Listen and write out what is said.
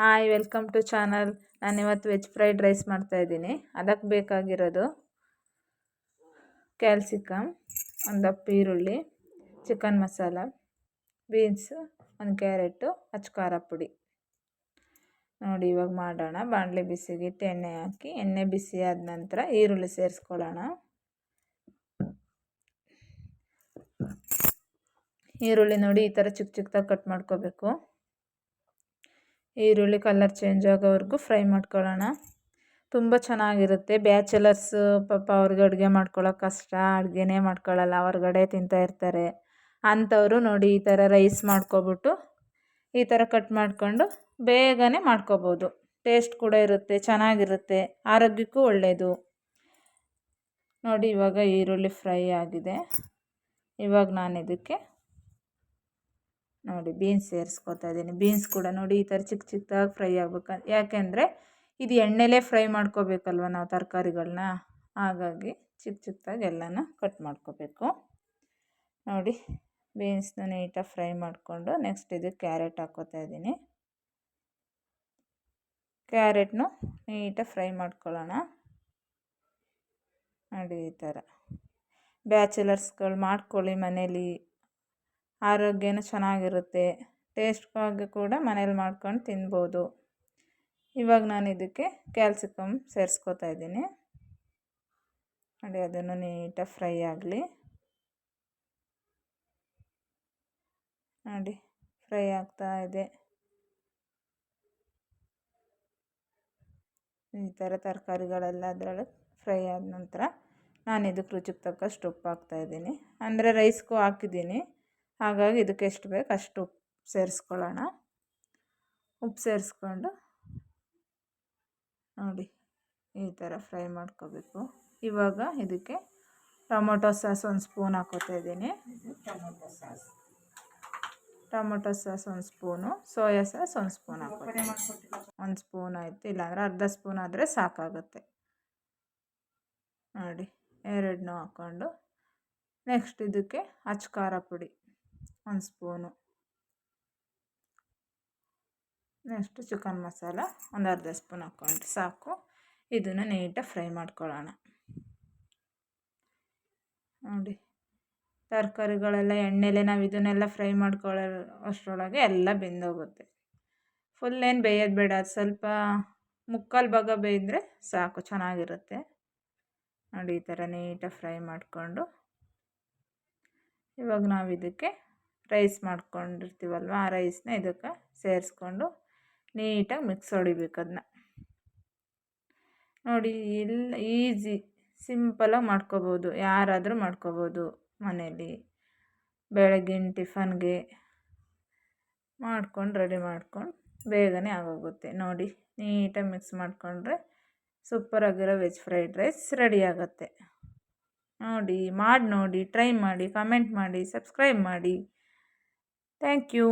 Hi welcome to channel ನಾನು ಇವತ್ತು veg fried rice ಮಾಡ್ತಾಯಿದ್ದೀನಿ ಅದಕ್ಕೆ ಬೇಕಾಗಿರೋದು ಕ್ಯಾಲ್ಸಿಕಮ್ ಒಂದು ದಪ್ಪ ಈರುಳ್ಳಿ ಚಿಕನ್ ಮಸಾಲ ಬೀನ್ಸು ಒಂದು ಕ್ಯಾರೆಟು ಹಚ್ ಖಾರ ಪುಡಿ. ನೋಡಿ, ಇವಾಗ ಮಾಡೋಣ. ಬಾಣಲೆ ಬಿಸಿಗಿಟ್ಟು ಎಣ್ಣೆ ಹಾಕಿ, ಎಣ್ಣೆ ಬಿಸಿ ಆದ ನಂತರ ಈರುಳ್ಳಿ ಸೇರಿಸ್ಕೊಳ್ಳೋಣ. ಈರುಳ್ಳಿ ನೋಡಿ, ಈ ಥರ ಚಿಕ್ಕ ಚಿಕ್ಕದಾಗಿ ಕಟ್ ಮಾಡ್ಕೋಬೇಕು. ಈರುಳ್ಳಿ ಕಲರ್ ಚೇಂಜ್ ಆಗೋವರೆಗೂ ಫ್ರೈ ಮಾಡ್ಕೊಳ್ಳೋಣ. ತುಂಬ ಚೆನ್ನಾಗಿರುತ್ತೆ. ಬ್ಯಾಚುಲರ್ಸ್ ಪಾಪ ಅವ್ರಿಗೆ ಅಡುಗೆ ಮಾಡ್ಕೊಳ್ಳೋಕೆ ಕಷ್ಟ. ಅಡುಗೆನೇ ಮಾಡ್ಕೊಳ್ಳಲ್ಲ ಹೊರ್ಗಡೆ ತಿಂತಾ ಇರ್ತಾರೆ. ಅಂಥವರು ನೋಡಿ ಈ ಥರ ರೈಸ್ ಮಾಡ್ಕೊಬಿಟ್ಟು ಈ ಥರ ಕಟ್ ಮಾಡಿಕೊಂಡು ಬೇಗನೆ ಮಾಡ್ಕೋಬೋದು. ಟೇಸ್ಟ್ ಕೂಡ ಇರುತ್ತೆ, ಚೆನ್ನಾಗಿರುತ್ತೆ. ಆರೋಗ್ಯಕ್ಕೂ ಒಳ್ಳೆಯದು ನೋಡಿ ಇವಾಗ ಈರುಳ್ಳಿ ಫ್ರೈ ಆಗಿದೆ. ಇವಾಗ ನಾನು ಇದಕ್ಕೆ ನೋಡಿ ಬೀನ್ಸ್ ಸೇರಿಸ್ಕೊತಾ ಇದ್ದೀನಿ. ಬೀನ್ಸ್ ಕೂಡ ನೋಡಿ ಈ ಥರ ಚಿಕ್ಕ ಚಿಕ್ಕದಾಗಿ ಫ್ರೈ ಆಗ್ಬೇಕು ಯಾಕೆಂದರೆ ಇದು ಎಣ್ಣೆಲೇ ಫ್ರೈ ಮಾಡ್ಕೋಬೇಕಲ್ವ ನಾವು ತರಕಾರಿಗಳನ್ನ ಹಾಗಾಗಿ ಚಿಕ್ಕ ಚಿಕ್ಕದಾಗಿ ಎಲ್ಲನೂ ಕಟ್ ಮಾಡ್ಕೋಬೇಕು. ನೋಡಿ ಬೀನ್ಸ್ನ ನೀಟಾಗಿ ಫ್ರೈ ಮಾಡಿಕೊಂಡು ನೆಕ್ಸ್ಟ್ ಇದು ಕ್ಯಾರೆಟ್ ಹಾಕ್ಕೋತಾ ಇದ್ದೀನಿ. ಕ್ಯಾರೆಟ್ನು ನೀಟಾಗಿ ಫ್ರೈ ಮಾಡ್ಕೊಳ್ಳೋಣ. ನೋಡಿ ಈ ಥರ ಬ್ಯಾಚುಲರ್ಸ್ಗಳು ಮಾಡ್ಕೊಳ್ಳಿ ಮನೇಲಿ. ಆರೋಗ್ಯನೂ ಚೆನ್ನಾಗಿರುತ್ತೆ. ಟೇಸ್ಟ್ಗಾಗಿ ಕೂಡ ಮನೇಲಿ ಮಾಡ್ಕೊಂಡು ತಿನ್ಬೋದು. ಇವಾಗ ನಾನು ಇದಕ್ಕೆ ಕ್ಯಾಲ್ಸಿಕಮ್ ಸೇರಿಸ್ಕೋತಾ ಇದ್ದೀನಿ. ನೋಡಿ, ಅದನ್ನು ನೀಟಾಗಿ ಫ್ರೈ ಆಗಲಿ. ನೋಡಿ, ಫ್ರೈ ಆಗ್ತಾ ಇದೆ. ಈ ಥರ ತರಕಾರಿಗಳೆಲ್ಲ ಅದರೊಳಗೆ ಫ್ರೈ ಆದ ನಂತರ ನಾನು ಇದಕ್ಕೆ ರುಚಿಗೆ ತಕ್ಕಷ್ಟು ಉಪ್ಪು ಹಾಕ್ತಾಯಿದ್ದೀನಿ ಅಂದರೆ ರೈಸ್ಗೂ ಹಾಕಿದ್ದೀನಿ. ಹಾಗಾಗಿ ಇದಕ್ಕೆ ಎಷ್ಟು ಬೇಕು ಅಷ್ಟು ಉಪ್ಪು ಸೇರಿಸ್ಕೊಳ್ಳೋಣ. ಉಪ್ಪು ಸೇರಿಸ್ಕೊಂಡು ನೋಡಿ ಈ ಥರ ಫ್ರೈ ಮಾಡ್ಕೋಬೇಕು. ಇವಾಗ ಇದಕ್ಕೆ ಟೊಮೊಟೊ ಸಾಸ್ ಒಂದು ಸ್ಪೂನ್ ಹಾಕೋತಾ ಇದ್ದೀನಿ. ಟೊಮೊಟೊ ಸಾಸ್ ಒಂದು ಸ್ಪೂನು, ಸೋಯಾ ಸಾಸ್ ಒಂದು ಸ್ಪೂನ್ ಹಾಕೋತೀನಿ. ಒಂದು ಸ್ಪೂನ್ ಆಯಿತು, ಇಲ್ಲಾಂದರೆ ಅರ್ಧ ಸ್ಪೂನ್ ಆದರೆ ಸಾಕಾಗುತ್ತೆ. ನೋಡಿ, ಎರಡನ್ನೂ ಹಾಕ್ಕೊಂಡು ನೆಕ್ಸ್ಟ್ ಇದಕ್ಕೆ ಅಚ್ಚ ಖಾರ ಪುಡಿ. ಒಂದು ಸ್ಪೂನು. ನೆಕ್ಸ್ಟು ಚಿಕನ್ ಮಸಾಲ ಒಂದು ಅರ್ಧ ಸ್ಪೂನ್ ಹಾಕ್ಕೊಂಡ್ರೆ ಸಾಕು. ಇದನ್ನು ನೀಟಾಗಿ ಫ್ರೈ ಮಾಡ್ಕೊಳ್ಳೋಣ. ನೋಡಿ, ತರಕಾರಿಗಳೆಲ್ಲ ಎಣ್ಣೆಲೆ ನಾವು ಇದನ್ನೆಲ್ಲ ಫ್ರೈ ಮಾಡ್ಕೊಳ್ಳೋ ಅಷ್ಟರೊಳಗೆ ಎಲ್ಲ ಬೆಂದೋಗುತ್ತೆ. ಫುಲ್ ಏನು ಬೇಯೋದು ಬೇಡ ಸ್ವಲ್ಪ ಮುಕ್ಕಾಲು ಭಾಗ ಬೇಯಿದ್ರೆ ಸಾಕು, ಚೆನ್ನಾಗಿರುತ್ತೆ. ನೋಡಿ, ಈ ಥರ ನೀಟಾಗಿ ಫ್ರೈ ಮಾಡಿಕೊಂಡು ಇವಾಗ ನಾವು ಇದಕ್ಕೆ ರೈಸ್ ಮಾಡ್ಕೊಂಡಿರ್ತೀವಲ್ವ ಆ ರೈಸ್ನ ಇದಕ್ಕೆ ಸೇರಿಸ್ಕೊಂಡು ನೀಟಾಗಿ ಮಿಕ್ಸ್ ಹೊಡಿಬೇಕು ಅದನ್ನ. ನೋಡಿ ಎಲ್ಲ ಈಸಿ, ಸಿಂಪಲಾಗಿ ಮಾಡ್ಕೋಬೋದು, ಯಾರಾದರೂ ಮಾಡ್ಕೋಬೋದು ಮನೇಲಿ. ಬೆಳಗಿನ ಟಿಫನ್ಗೆ ಮಾಡ್ಕೊಂಡು, ರೆಡಿ ಮಾಡ್ಕೊಂಡು ಬೇಗನೆ ಆಗೋಗುತ್ತೆ. ನೋಡಿ, ನೀಟಾಗಿ ಮಿಕ್ಸ್ ಮಾಡಿಕೊಂಡ್ರೆ ಸೂಪರಾಗಿರೋ ವೆಜ್ ಫ್ರೈಡ್ ರೈಸ್ ರೆಡಿ ಆಗುತ್ತೆ. ನೋಡಿ, ಮಾಡಿ ನೋಡಿ, ಟ್ರೈ ಮಾಡಿ, ಕಮೆಂಟ್ ಮಾಡಿ, ಸಬ್ಸ್ಕ್ರೈಬ್ ಮಾಡಿ. Thank you